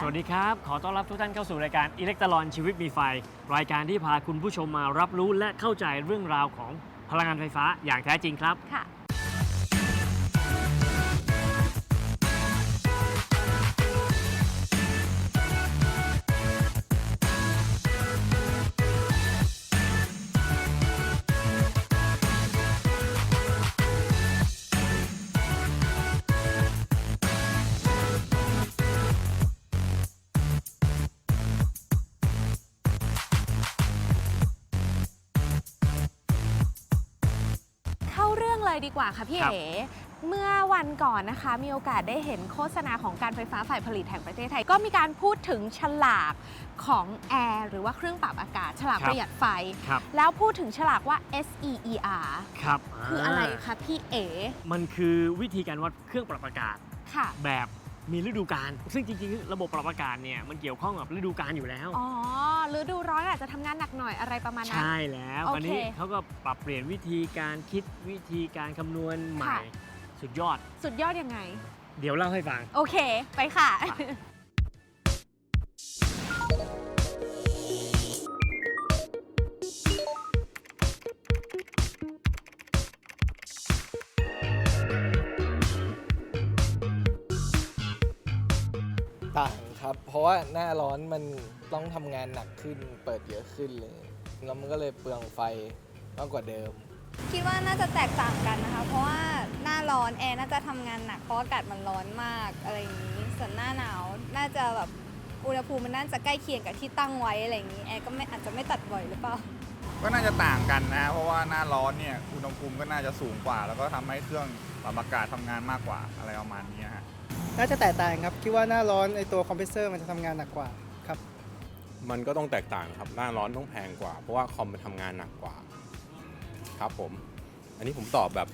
สวัสดีครับ ขอต้อนรับทุกท่านเข้าสู่รายการอิเล็กตรอนชีวิตมีไฟ รายการที่พาคุณผู้ชมมารับรู้และเข้าใจเรื่องราวของพลังงานไฟฟ้าอย่างแท้จริงครับ ค่ะ ดีกว่าค่ะพี่ครับเอ๋เมื่อวันก่อนนะคะ มีโอกาสได้เห็นโฆษณาของการไฟฟ้าฝ่ายผลิตแห่งประเทศไทย ก็มีการพูดถึงฉลากของแอร์หรือว่าเครื่องปรับอากาศ ฉลากครับประหยัดไฟครับแล้วพูดถึงฉลากว่า SEER ครับคืออะไรคะพี่เอ๋มันคือวิธีการวัดเครื่องปรับอากาศค่ะแบบ มีฤดูกาลซึ่งจริงๆ ระบบปรับอากาศเนี่ยมันเกี่ยวข้องกับฤดูกาลอยู่แล้ว อ๋อฤดูร้อนอาจจะทำงานหนักหน่อยอะไรประมาณนั้น ใช่แล้วโอเควันนี้เขาก็ปรับเปลี่ยนวิธีการคิดวิธีการคำนวณใหม่ ค่ะ สุดยอด สุดยอดยังไง เดี๋ยวเล่าให้ฟัง โอเค ไปค่ะ ไป ว่าหน้าร้อนมันต้องทำงานหนักขึ้น เปิดเยอะขึ้นเลย แล้วมันก็เลยเปลืองไฟมากกว่าเดิม คิดว่าน่าจะแตกต่างกันนะคะ เพราะว่าหน้าร้อนแอร์น่าจะทำงานหนักเพราะอากาศมันร้อนมากอะไรอย่างนี้ ส่วนหน้าหนาวน่าจะแบบอุณหภูมิมันน่าจะใกล้เคียงกับที่ตั้งไว้อะไรอย่างนี้แอร์ก็ไม่อาจจะไม่ตัดบ่อยหรือเปล่า ก็น่าจะต่างกันนะ เพราะว่าหน้าร้อนเนี่ยอุณหภูมิก็น่าจะสูงกว่า แล้วก็ทำให้เครื่องปรับอากาศทำงานมากกว่าอะไรประมาณนี้ฮะ น่าจะแตกต่างครับ คิดว่าหน้าร้อนไอตัวคอมเพรสเซอร์มันจะทำงานหนักกว่าครับ มันก็ต้องแตกต่างครับ หน้าร้อนต้องแพงกว่า เพราะว่าคอมมันทำงานหนักกว่า ครับผม อันนี้ผมตอบแบบ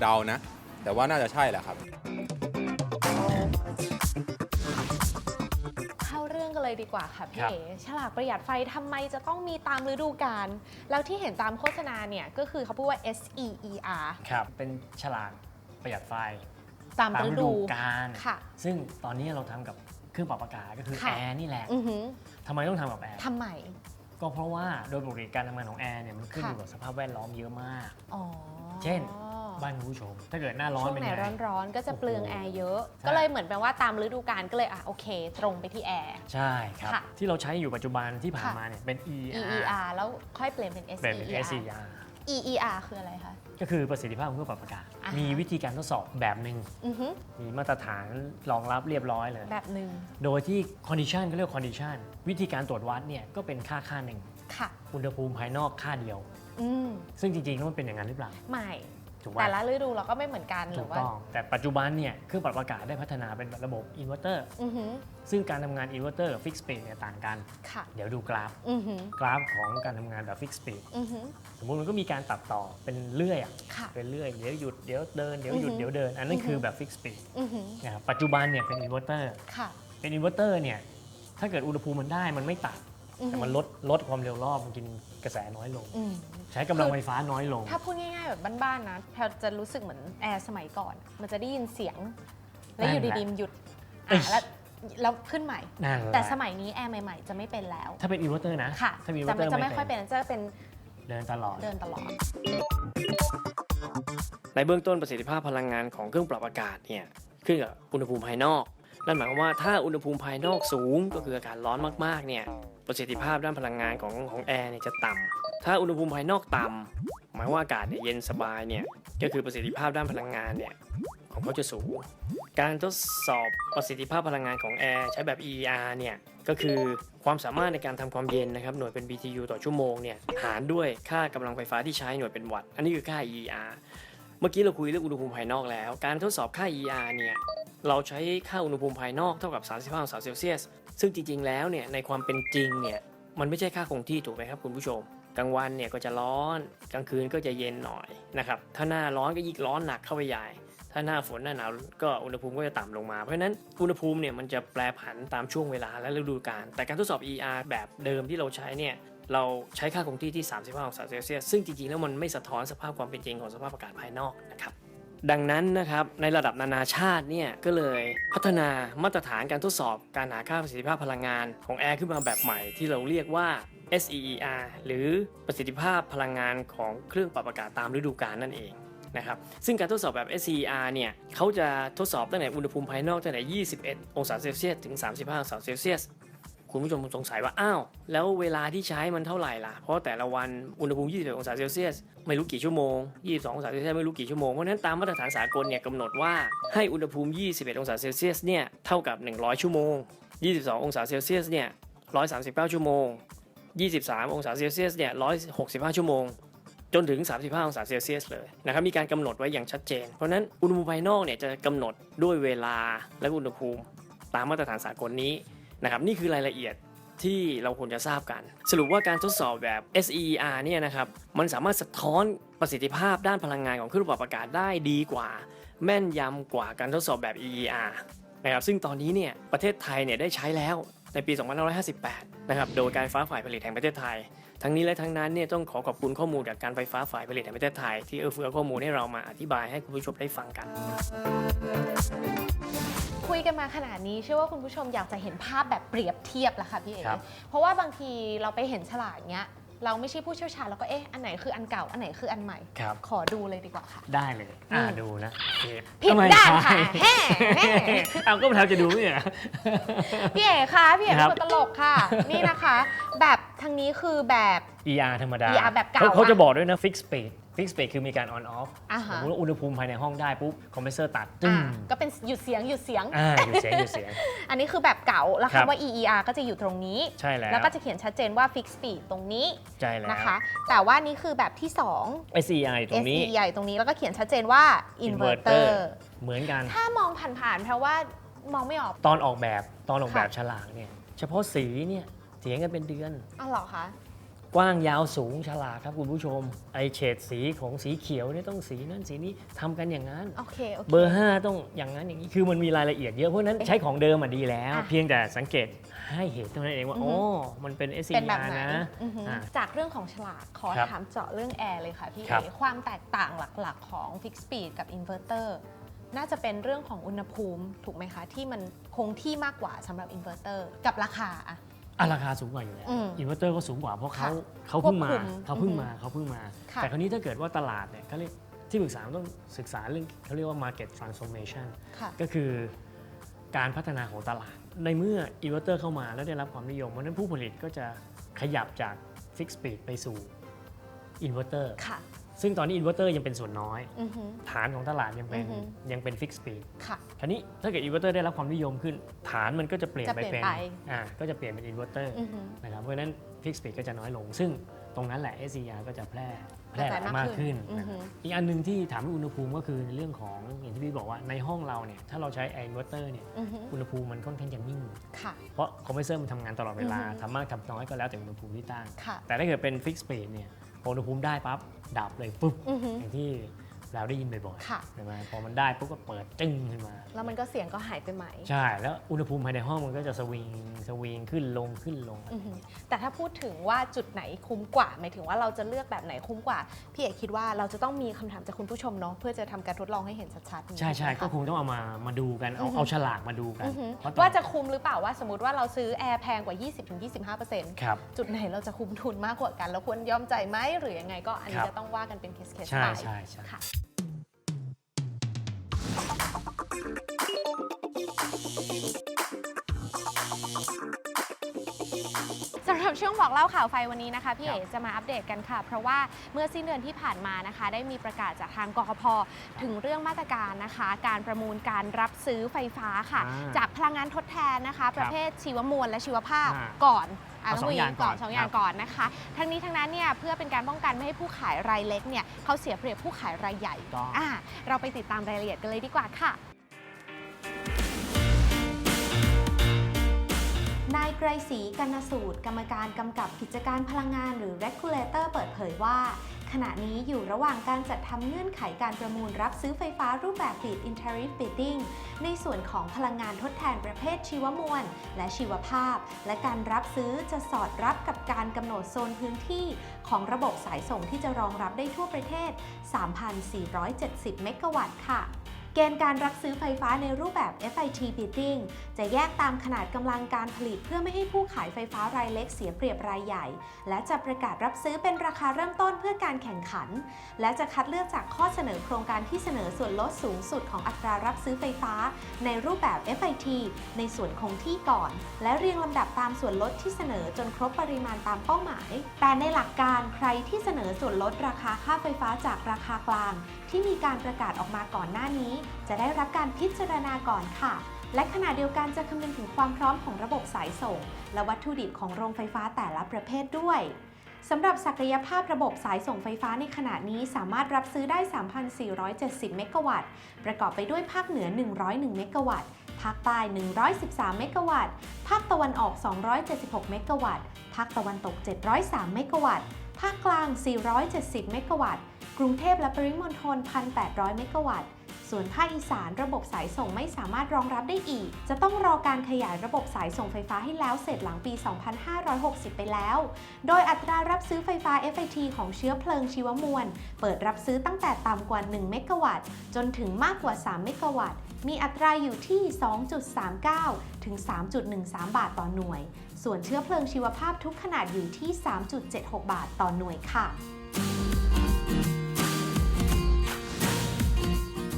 เดาๆนะ แต่ว่าน่าจะใช่แหละครับ เข้าเรื่องกันเลยดีกว่าค่ะพี่ครับ เอ๋ฉลากประหยัดไฟทำไมจะต้องมีตามฤดูกาลแล้วที่เห็นตามโฆษณาเนี่ย ก็คือเขาพูดว่า S E E R ครับ เป็นฉลากประหยัดไฟ ตามตามฤฤดูดูกาลค่ะ ซึ่งตอนนี้เราทำกับเครื่องปรับอากาศก็คือค่ะแอร์นี่แหละอือหือทำไมต้องทำกับแอร์ทำไมก็เพราะว่าโดยปกติการทำงานของแอร์เนี่ยมันขึ้นค่ะอยู่กับสภาพแวดล้อมเยอะมากอ๋อเช่นบ้านคุณผู้ชม ถ้าเกิดหน้าร้อนช่วงเป็นไหนไงร้อนๆ ก็จะเปลืองโอ้โหแอร์เยอะใช่ก็เลยเหมือนแปลว่าตามฤดูกาลก็เลยอะโอเค ตรงไปที่แอร์ใช่ครับค่ะที่เราใช้อยู่ปัจจุบันที่ผ่านค่ะมาเนี่ยเป็น E ER E R แล้วค่อยเปลี่ยนเป็น S เป็น E เป็น E R SCR E E R คืออะไรคะ ก็คือประสิทธิภาพของเครื่องปรับอากาศ อ่าฮะ มีวิธีการทดสอบแบบหนึ่งอือหือมีมาตรฐานรองรับเรียบร้อยเลย แบบหนึ่งโดยที่ condition ก็เรียก condition วิธีการตรวจวัดเนี่ยก็เป็นค่าค่าหนึ่ง ค่ะ อุณหภูมิภายนอกค่าเดียว อืมซึ่งจริงๆแล้วมันเป็นอย่างนั้นหรือเปล่า ไม่ ถูกแต่ป่ะละฤดูเราก็ไม่เหมือนกันหถูรืกอว่าต้องแต่ปัจจุบันเนี่ยเครื่องปรับอากาศได้พัฒนาเป็นระบบอินเวอร์เตอร์อือหือซึ่งการทำงานอินเวอร์เตอร์ฟิกสปีดเนี่ยต่างกัน ค่ะเดี๋ยวดูกราฟ อือหือกราฟของการทำงานแบบฟิกสปีดอือหือสมมุติมันก็มีการตัดต่อเป็นเลื่อยอะค่ะ เป็นเลื่อยเดี๋ยวหยุดเดี๋ยวเดินเดี๋ยวหยุดอือฮึ เดี๋ยวเดิน อันนั้นอือฮึคือแบบฟิกสปีดอือหือนะครับปัจจุบันเนี่ยเป็นอินเวอร์เตอร์ค่ะเป็นอินเวอร์เตอร์เนี่ยถ้าเกิดอุณหภูมิมันได้มันไม่ตัดอือหื แต่อมันลดลดความเร็วรอบมันกินกระแสน้อยลง อืม ใช้กำลังไฟฟ้าน้อยลง ถ้าพูดง่ายๆ แบบบ้านๆนะแพลจะรู้สึกเหมือนแอร์สมัยก่อน มันจะได้ยินเสียง แล้วอยู่นั่นแหละดีๆมันหยุดเอ้ยอะแล้วแล้วขึ้นใหม่ นั่นแหละแต่สมัยนี้แอร์ใหม่ๆ จะไม่เป็นแล้ว ถ้าเป็นอินเวอร์เตอร์นะค่ะ ถ้ามีอินเวอจะร์เตอไม่ร์จะไม่ค่อยเป็นจะเป็นเดินตลอด เดินตลอด ในเบื้องต้นประสิทธิภาพพลังงานของเครื่องปรับอากาศเนี่ยขึ้นกับอุณหภูมิภายนอก นั่นหมายความว่าถ้าอุณหภูมิภายนอกสูงก็คืออากาศร้อนมากๆเนี่ย ประสิทธิภาพด้านพลังงานของของแอร์เนี่ยจะต่ำถ้าอุณหภูมิภายนอกต่ำหมายว่าอากาศเนี่ยเย็นสบายเนี่ยก็คือประสิทธิภาพด้านพลังงานเนี่ยของเขาจะสูง การทดสอบประสิทธิภาพพลังงานของแอร์ใช้แบบ EER เนี่ยก็คือความสามารถในการทำความเย็นนะครับหน่วยเป็น BTU ต่อชั่วโมงเนี่ยหารด้วยค่ากำลังไฟฟ้าที่ใช้หน่วยเป็นวัตต์อันนี้คือค่า EER เมื่อกี้เราคุยเรื่องอุณหภูมิภายนอกแล้ว การทดสอบค่า ER เนี่ย เราใช้ค่าอุณหภูมิภายนอกเท่ากับ 35องศาเซลเซียส ซึ่งจริงๆ แล้วเนี่ยในความเป็นจริงเนี่ยมันไม่ใช่ค่าคงที่ถูกไหมครับคุณผู้ชม กลางวันเนี่ยก็จะร้อน กลางคืนก็จะเย็นหน่อยนะครับ ถ้าหน้าร้อนก็ยิ่งร้อนหนักเข้าไปใหญ่ ถ้าหน้าฝนหน้าหนาวก็อุณหภูมิก็จะต่ำลงมา เพราะฉะนั้นอุณหภูมิเนี่ยมันจะแปรผันตามช่วงเวลาและฤดูกาล แต่การทดสอบ ER แบบเดิมที่เราใช้เนี่ยเราใช้ค่าคงที่ที่ 35องศาเซลเซียส ซึ่งจริงๆ แล้วมันไม่สะท้อนสภาพความเป็นจริงของสภาพอากาศภายนอกนะครับ ดังนั้นนะครับในระดับนานาชาติเนี่ยก็เลยพัฒนามาตรฐานการทดสอบการหาค่าประสิทธิภาพพลังงานของแอร์ขึ้นมาแบบใหม่ที่เราเรียกว่า SEER หรือประสิทธิภาพพลังงานของเครื่องปรับอากาศตามฤดูกาลนั่นเองนะครับซึ่งการทดสอบแบบ SEER เนี่ยเขาจะทดสอบตั้งแต่อุณหภูมิภายนอกตั้งแต่ 21 องศาเซลเซียสถึง 35 องศาเซลเซียส คุณผู้ชมสงสัยว่า อ้าว แล้วเวลาที่ใช้มันเท่าไหร่ล่ะ เพราะแต่ละวันอุณหภูมิ 21 องศาเซลเซียส ไม่รู้กี่ชั่วโมง 22 องศาเซลเซียสไม่รู้กี่ชั่วโมง เพราะนั้นตามมาตรฐานสากลเนี่ยกำหนดว่าให้อุณหภูมิ 21 องศาเซลเซียสเนี่ยเท่ากับ 100 ชั่วโมง 22 องศาเซลเซียสเนี่ย 139 ชั่วโมง 23 องศาเซลเซียสเนี่ย 165 ชั่วโมงจนถึง 35 องศาเซลเซียสเลยนะครับมีการกำหนดไว้อย่างชัดเจน เพราะนั้นอุณหภูมิภายนอกเนี่ยจะกำหนดด้วยเวลาและอุณหภูมิ ตามมาตรฐานสากลนี้ นะครับนี่คือรายละเอียดที่เราควรจะทราบกัน สรุปว่าการทดสอบแบบ SER เนี่ยนะครับมันสามารถสะท้อนประสิทธิภาพด้านพลังงานของเครื่องปรับอากาศได้ดีกว่า แม่นยำกว่าการทดสอบแบบ EER นะครับซึ่งตอนนี้เนี่ยประเทศไทยเนี่ยได้ใช้แล้วในปี 2558 นะครับ โดยการฟฟ้าฝ่ายผลิตแห่งประเทศไทย ทั้งนี้และทั้งนั้นเนี่ยต้องขอขอบคุณข้อมูลจากการไฟฟ้าฝ่ายผลิตแห่งประเทศไทย ที่เอื้อเฟื้อข้อมูลให้เรามาอธิบายให้คุณผู้ชมได้ฟังกัน คุยกันมาขนาดนี้เชื่อว่าคุณผู้ชมอยากจะเห็นภาพแบบเปรียบเทียบแล้วค่ะพี่เอ๋ครับ เพราะว่าบางทีเราไปเห็นฉลากเนี้ยเราไม่ใช่ผู้เชี่ยวชาญเราก็เอ๊ะอันไหนคืออันเก่าอันไหนคืออันใหม่ ครับ ขอดูเลยดีกว่าค่ะ ได้เลย อ่าอืม ดูนะผิดด้านค่ะแฮ่แฮ่เอาก็มาทำจะดูเนี่ย พี่เอ๋คะพี่เอ๋ครัเป็นบ คนตลกค่ะ นี่นะคะ แบบทางนี้คือแบบ ER ธรรมดา ER แบบเก่าขเขาอะจะบอกด้วยนะ fix speed fix speed คือมีการ on off อ่าสมฮะ มติว่าอุณหภูมิภายในห้องได้ปุ๊บคอมเพรสเซอร์ตัดตึ้อ่างก็เป็นหยุดเสียงหยุดเสียง อ่าหยุดเสียงหยุดเสียง อันนี้คือแบบเก่าแล้วครับ คำว่า EER ก็จะอยู่ตรงนี้ ใช่แล้วแล้วก็จะเขียนชัดเจนว่า fix speed ตรงนี้ใช่แล้ว นะคะ แต่ว่านี่คือแบบที่ 2 SEI ตรงนี้ SE ใหญ่ตรงนี้แล้วก็เขียนชัดเจนว่า inverter เหมือนกัน ถ้ามองผ่านๆเพราะว่ามองไม่ออก ตอนออกแบบตอนออกแบบค่ะฉลากเนี่ยเฉพาะสีเนี่ยเถียงกันเป็นเดือน อ้าวเหรอคะ กว้างยาวสูงฉลากครับคุณผู้ชม ไอเฉดสีของสีเขียวเนี่ยต้องสีนั้นสีนี้ทำกันอย่างนั้น โอเคโอเค เบอร์ 5 ต้องอย่างนั้นอย่างนี้คือมันมีรายละเอียดเยอะเพราะฉะนั้นใช้ของเดิมอะดีแล้ว อะ เพียงแต่สังเกตให้เห็นเท่านั้นเองว่าอือฮึอ๋อมันเป็น s เป็น e แบบ r ไหนนะอือหืออะ จากเรื่องของฉลากขอครับถามเจาะเรื่องแอร์เลยค่ะพี่ครับ เอความแตกต่างหลักๆของ Fix Speed กับ Inverter น่าจะเป็นเรื่องของอุณหภูมิถูกไหมคะ ที่มันคงที่มากกว่าสำหรับ Inverter กับราคาอะ อะราคาสูงกว่าอยู่แล้วอืมอินเวอร์เตอร์ก็สูงกว่าเพราะเขาค่ะเขาเพิ่งมาควบคุมเขาเพิ่งมาอือฮึเขาเพิ่งมา ค่ะ แต่คราวนี้ถ้าเกิดว่าตลาดเนี่ยเขาเรียกที่ปรึกษาต้องศึกษาเรื่องเขาเรียกว่า market transformation ค่ะ ก็คือการพัฒนาของตลาด ในเมื่ออินเวอร์เตอร์เข้ามาแล้วได้รับความนิยมเพราะฉะนั้นผู้ผลิตก็จะขยับจาก fix speed ไปสู่อินเวอร์เตอร์ค่ะ ซึ่งตอนนี้อินเวอร์เตอร์ยังเป็นส่วนน้อย อือหือ ฐานของตลาดยังเป็นอือฮึ ยังเป็น fix speed ค่ะคราวนี้ถ้าเกิดอินเวอร์เตอร์ได้รับความนิยมขึ้น ฐานมันก็จะเปลี่ยนจะไปเปลี่ยนเป็นไป อ่าก็จะเปลี่ยนเป็นอินเวอร์เตอร์อือหือ นะครับเพราะฉะนั้น fix speed ก็จะน้อยลง ซึ่งตรงนั้นแหละ SCR ก็จะแพร่แพร่หลายกระจายมามากกขึ้ขึ้นนอือนะคฮึรับอีกอันหนึ่งที่ถามว่าอุณหภูมิก็คือในเรื่องของอย่างที่พี่บอกว่าในห้องเราเนี่ยถ้าเราใช้ air inverter เนี่ยอือหืออุณหภูมิมันค่อนข้างจะนิ่ง ค่ะ เพราะคอมเพรสเซอร์มันทำงานตลอดเวลาอือฮึ ทำมากทำน้อยก็แล้วแต่อุณหภูมิที่ตั้ง ค่ะ แต่ถ้าเกิดเป็น fix speed เนี่ย พออุณหภูมิได้ปั๊บดับเลยปุ๊บอือหืออย่างที่ เราได้ยินบ่อยค่ะ ๆใช่ไหมพอมันได้ปุ๊บก็เปิดจึ้งขึ้นมา แล้วมันก็เสียงก็หายไปไหม ใช่ แล้วอุณหภูมิภายในห้องมันก็จะสวิงสวิงขึ้นลงขึ้นลง อือหือแต่ถ้าพูดถึงว่าจุดไหนคุ้มกว่า หมายถึงว่าเราจะเลือกแบบไหนคุ้มกว่า พี่เอกคิดว่าเราจะต้องมีคำถามจากคุณผู้ชมเนาะเพื่อจะทำการทดลองให้เห็นชัดๆใช่ใช่ถูก็ไหมคงต้องเอามามาดูกันเอาอือฮึ เอาฉลากมาดูกันอือหือเพราะตอนว่าจะคุ้มหรือเปล่าว่าสมมติว่าเราซื้อแอร์แพงกว่า 20-25%ครับ จุดไหนเราจะคุ้มทุนมากกว่ากัน แล้วควรยอมใจายไหมหรือยังไงก็อันนี้ครับ จะต้องว่ากันเป็นเคสเคสใช่ไป ใช่ใช่ ค่ะ สำหรับช่วงบอกเล่าข่าวไฟวันนี้นะคะ พี่ครัเอ๋บจะมาอัปเดตกันค่ะ เพราะว่าเมื่อสิ้นเดือนที่ผ่านมานะคะ ได้มีประกาศจากทางกกพถึงเรื่องมาตรการนะคะ การประมูลการรับซื้อไฟฟ้าค่ะ อ่าจากพลังงานทดแทนนะคะ ประเภทชีวมวลและชีวภาพอ่า ก่อนะ อาสองอย่างก่อนสองอย่างก่อนนะคะ ทั้งนี้ทั้งนั้นเนี่ยเพื่อเป็นการป้องกันไม่ให้ผู้ขายรายเล็กเนี่ยเขาเสียเปรียบผู้ขายรายใหญ่อ่าเราไปติดตามรายละเอียดกันเลยดีกว่าค่ะนายไกรศรีกันสูตร กรรมการกำกับกิจการพลังงานหรือ regulator เปิดเผยว่า ขณะนี้อยู่ระหว่างการจัดทำเงื่อนไขการประมูลรับซื้อไฟฟ้ารูปแบบ Feed in Tariff Bidding ในส่วนของพลังงานทดแทนประเภทชีวมวล และชีวภาพ และการรับซื้อจะสอดรับกับการกำหนดโซนพื้นที่ของระบบสายส่งที่จะรองรับได้ทั่วประเทศ 3,470 เมกะวัตต์ค่ะ เกณฑ์การรับซื้อไฟฟ้าในรูปแบบ FIT bidding จะแยกตามขนาดกำลังการผลิตเพื่อไม่ให้ผู้ขายไฟฟ้ารายเล็กเสียเปรียบรายใหญ่ และจะประกาศรับซื้อเป็นราคาเริ่มต้นเพื่อการแข่งขัน และจะคัดเลือกจากข้อเสนอโครงการที่เสนอส่วนลดสูงสุดของอัตรารับซื้อไฟฟ้า ในรูปแบบ FIT ในส่วนคงที่ก่อน และเรียงลำดับตามส่วนลดที่เสนอจนครบปริมาณตามเป้าหมาย แต่ในหลักการใครที่เสนอส่วนลดราคาค่าไฟฟ้าจากราคากลาง ที่มีการประกาศออกมาก่อนหน้านี้จะได้รับการพิจารณาก่อนค่ะ และขณะเดียวกันจะคำนึงถึงความพร้อมของระบบสายส่ง และวัตถุดิบของโรงไฟฟ้าแต่ละประเภทด้วยสำหรับศักยภาพระบบสายส่งไฟฟ้าในขณะนี้สามารถรับซื้อได้ 3,470 เมกะวัตต์ ประกอบไปด้วยภาคเหนือ 101 เมกะวัตต์ ภาคใต้ 113 เมกะวัตต์ ภาคตะวันออก 276 เมกะวัตต์ ภาคตะวันตก 703 เมกะวัตต์ ภาคกลาง 470 เมกะวัตต์ กรุงเทพและปริมณฑล 1,800 เมกะวัตต์ ส่วนภาคอีสานระบบสายส่งไม่สามารถรองรับได้อีก จะต้องรอการขยายระบบสายส่งไฟฟ้าให้แล้วเสร็จหลังปี 2560 ไปแล้ว โดยอัตรารับซื้อไฟฟ้า FIT ของเชื้อเพลิงชีวมวล เปิดรับซื้อตั้งแต่ต่ำกว่า 1 เมกะวัตต์ จนถึงมากกว่า 3 เมกะวัตต์ มีอัตราอยู่ที่ 2.39 ถึง 3.13 บาทต่อหน่วย ส่วนเชื้อเพลิงชีวภาพทุกขนาดอยู่ที่ 3.76 บาทต่อหน่วยค่ะ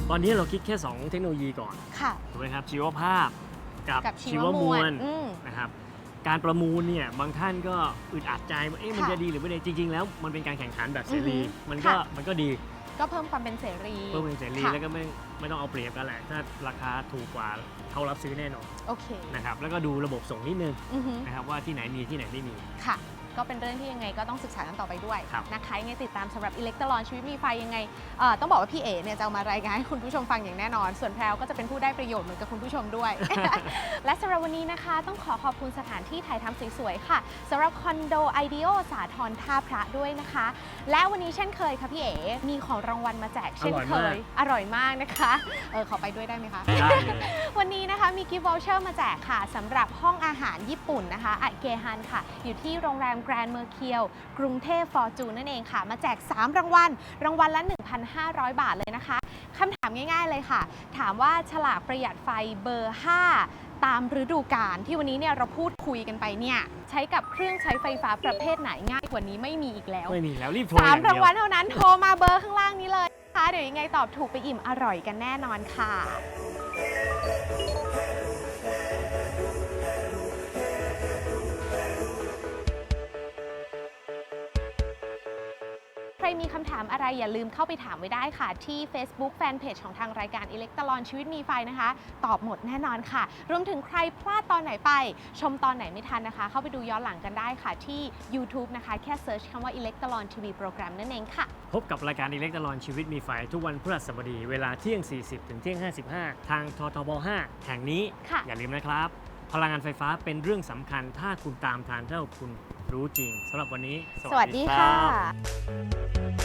ตอนนี้เราคิดแค่ 2 เทคโนโลยีก่อนค่ะ ถูกไหมครับชีวภาพกับกับชีชีววมมววลลอืม นะครับการประมูลเนี่ยบางท่านก็อึดอัดใจว่าเอ๊ะมันค่ะจะดีหรือไม่ดีจริง ๆ แล้วมันเป็นการแข่งขันแบบเสรีอือฮึมันก็ค่ะ มันก็ดีก็เพิ่มความเป็นเสรีเพิ่มเป็นเสรีค่ะแล้วก็ไม่ไม่ต้องเอาเปรียบกันแหละถ้าราคาถูกกว่าเขารับซื้อแน่นอนโอเคนะครับแล้วก็ดูระบบส่งนิดนึงอือฮึนะครับว่าที่ไหนมีที่ไหนไม่มี ค่ะ ก็เป็นเรื่องที่ยังไงก็ต้องศึกษากันต่อไปด้วยครับนะคะยังไงติดตามสำหรับอิเล็กตรอนชีวิตมีไฟยังไงเอ่อต้องบอกว่าพี่เอ๋เนี่ยจะเอามารายงานให้คุณผู้ชมฟังอย่างแน่นอน ส่วนแพรวก็จะเป็นผู้ได้ประโยชน์เหมือนกับคุณผู้ชมด้วย และสำหรับวันนี้นะคะ ต้องขอขอบคุณสถานที่ถ่ายทำสวยๆค่ะสำหรับคอนโดไอเด o สาทรท่าพระด้วยนะคะ และวันนี้เช่นเคยค่ะพี่เอ๋มีของรางวัลมาแจกเช่นอร่อยเคมากยอร่อยมากนะคะเออขอไปด้วยได้ไหมคะได้เลยวันนี้นะคะมีกิฟต์วอลเชอร์มาแจกค่ะสำหรับห้องอาหารญี่ปุ่นนะคะอะเกฮันค่ะ อยู่ที่โรงแรมแกรนด์เมอร์เคียว กรุงเทพฟอร์จูนนั่นเองค่ะ มาแจก 3 รางวัล รางวัลละ 1,500 บาทเลยนะคะคำถามง่ายๆเลยค่ะ ถามว่าฉลากประหยัดไฟเบอร์ 5 ตามฤดูกาลที่วันนี้เนี่ยเราพูดคุยกันไปเนี่ยใช้กับเครื่องใช้ไฟฟ้าประเภทไหนง่ายกว่านี้ไม่มีอีกแล้วไม่มีแล้วรีบโทรสามอย่รางเดียวัลเท่านั้นโทรมาเบอร์ข้างล่างนี้เลยนะคะเดี๋ยวยังไงตอบถูกไปอิ่มอร่อยกันแน่นอนค่ะ รมีคำถามอะไรอย่าลืมเข้าไปถามไว้ได้ค่ะ ที่ Facebook Fanpage ของทางรายการอิเล็กตรอนชีวิตมีไฟนะคะ ตอบหมดแน่นอนค่ะ รวมถึงใครพลาดตอนไหนไป ชมตอนไหนไม่ทันนะคะ เข้าไปดูย้อนหลังกันได้ค่ะ ที่ YouTube นะคะ แค่เซิร์ชคำว่าอิเล็กตรอนทีวีโปรแกรมนั่นเองค่ะ พบกับรายการอิเล็กตรอนชีวิตมีไฟทุกวันพฤหัสบดีเวลาเที่ยง 40 ถึงเที่ยง 55 ทางททบ 5 แห่งนี้ ค่ะ อย่าลืมนะครับ พลังงานไฟฟ้าเป็นเรื่องสำคัญถ้าคุณตามทานเท่าคุณ รู้จริงสำหรับวันนี้ สวัสดีค่ะ